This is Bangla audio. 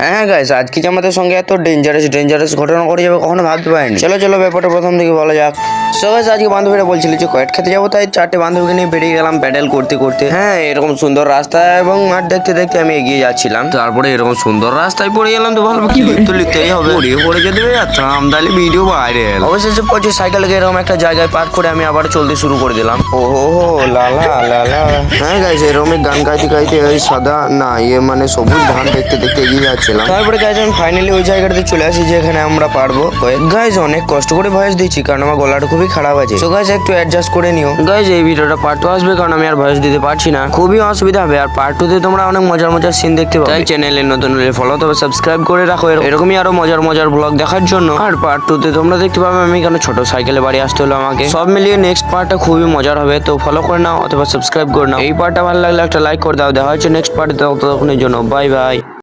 হ্যাঁ গাইস আজকে আমাদের সঙ্গে এত ডেঞ্জারাস ডেঞ্জারাস ঘটনা করে যাবে কখনো ভাবতে পারিনি। চলো চলো, ব্যাপারটা প্রথম থেকে বলা যাক। সো গাইস আজকে বান্ধবীরা বলছিল যে কয়েট খেতে যাব তাই চারটে বান্ধবীকে নিয়ে বেরিয়ে গেলাম প্যাডেল করতে করতে। হ্যাঁ এরকম সুন্দর রাস্তা এবং মাঠ দেখতে দেখতে আমি এগিয়ে যাচ্ছিলাম। তারপরে এরকম সুন্দর রাস্তায় পড়ে গেলাম তো ভালো কি তো লিখতেই হবে। পড়িয়ে পড়ে যেতে যাচ্ছিলাম তাহলে ভিডিও বাইরে অবশেষে পৌঁছে সাইকেলকে এরকম একটা জায়গায় পার্ক করে আমি আবার চলতে শুরু করে দিলাম। ও লালা লালা হ্যাঁ গাইস এরকম গান গাইতে গাইতে ওই সাদা না ইয়ে মানে সবুজ ধান দেখতে দেখতে এগিয়ে যাচ্ছিলাম। তারপরে গাইজ আমি ফাইনালি ওই জায়গাটাতে চলে আসি যেখানে আমরা পারব। গাইজ অনেক কষ্ট করে ভয়েস দিচ্ছি কারণ আমার গলাটা খুবই খারাপ আছে। তো গাইজ একটু অ্যাডজাস্ট করে নিও। গাইজ এই ভিডিওটা পার্ট টু আসবে কারণ আমি আর ভয়েস দিতে পারছি না। খুবই অসুবিধা হবে। আর পার্ট টু তে তোমরা অনেক মজার মজার সিন দেখতে পাবে। তাই চ্যানেলে নতুন হলে ফলো তবে সাবস্ক্রাইব করে রাখো। এরকমই আরও মজার মজার ব্লগ দেখার জন্য। আর পার্ট টু তে তোমরা দেখতে পাবে আমি কেন ছোট সাইকেলে বাড়ি আসতে হলো আমাকে। সব মিলিয়ে নেক্সট পার্টটা খুবই মজার হবে। তো ফলো করে নাও অথবা সাবস্ক্রাইব করে নাও। এই পার্টটা ভালো লাগলে একটা লাইক করে দাও। দেখা হচ্ছে নেক্সট পার্ট ততক্ষণের জন্য বাই বাই